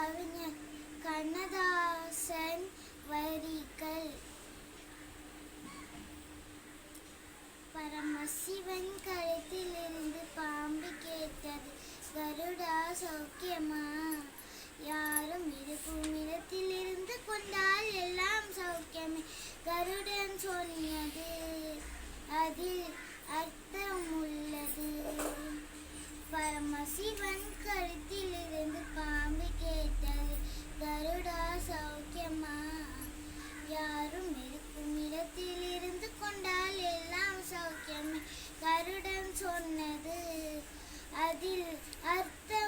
கவிஞர் கண்ணதாசன் வரிகள். பரமசிவன் கழுத்தில் இருந்து பாம்பு கேட்டது. கருடா சௌக்கியமா? யாரும் இருக்கும் இடத்தில் இருந்து கொண்டால் எல்லாம் சௌக்கியமே. கருடன் சொல்லியது அதில் அர்த்தம் உள்ளது பரமசிவன் கருத்தில் கருடா சௌக்கியமா? யாரும் இருக்கும் இடத்தில் இருந்து கொண்டால் எல்லாம் சௌக்கியமே. கருடன் சொன்னது அதில் அர்த்த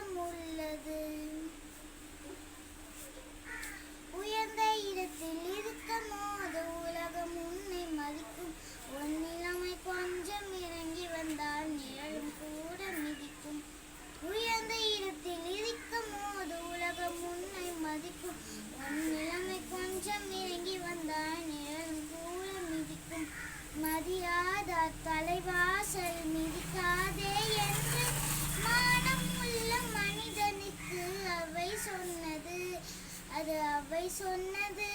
மதியாத தலைவாசல் மிதிக்காதே என்று மானம் உள்ள மனிதனுக்கு அவை சொன்னது. அது அவை சொன்னது.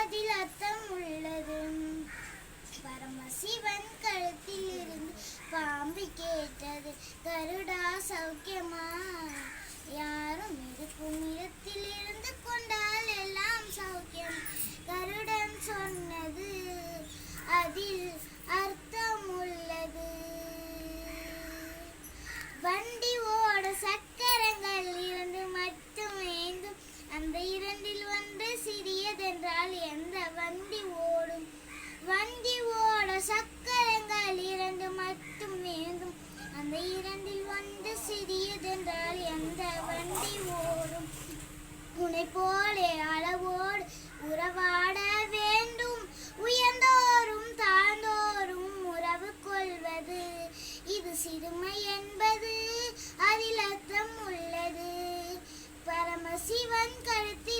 அதில் அர்த்தம் உள்ளது. பரமசிவன் கழுத்தில் இருந்து பாம்பு கேட்டது. கருடா சௌக்கியமா? யாரும் இருக்கும் இடத்தில் மிதந்தால் எந்த வண்டி ஓடும்? உனை போலே அளவோடு உறவாட வேண்டும். உயர்ந்தோறும் தாழ்ந்தோறும் உறவு கொள்வது. இது சிறுமை என்பது அதில் அர்த்தம் உள்ளது. பரமசிவன் கருத்தில்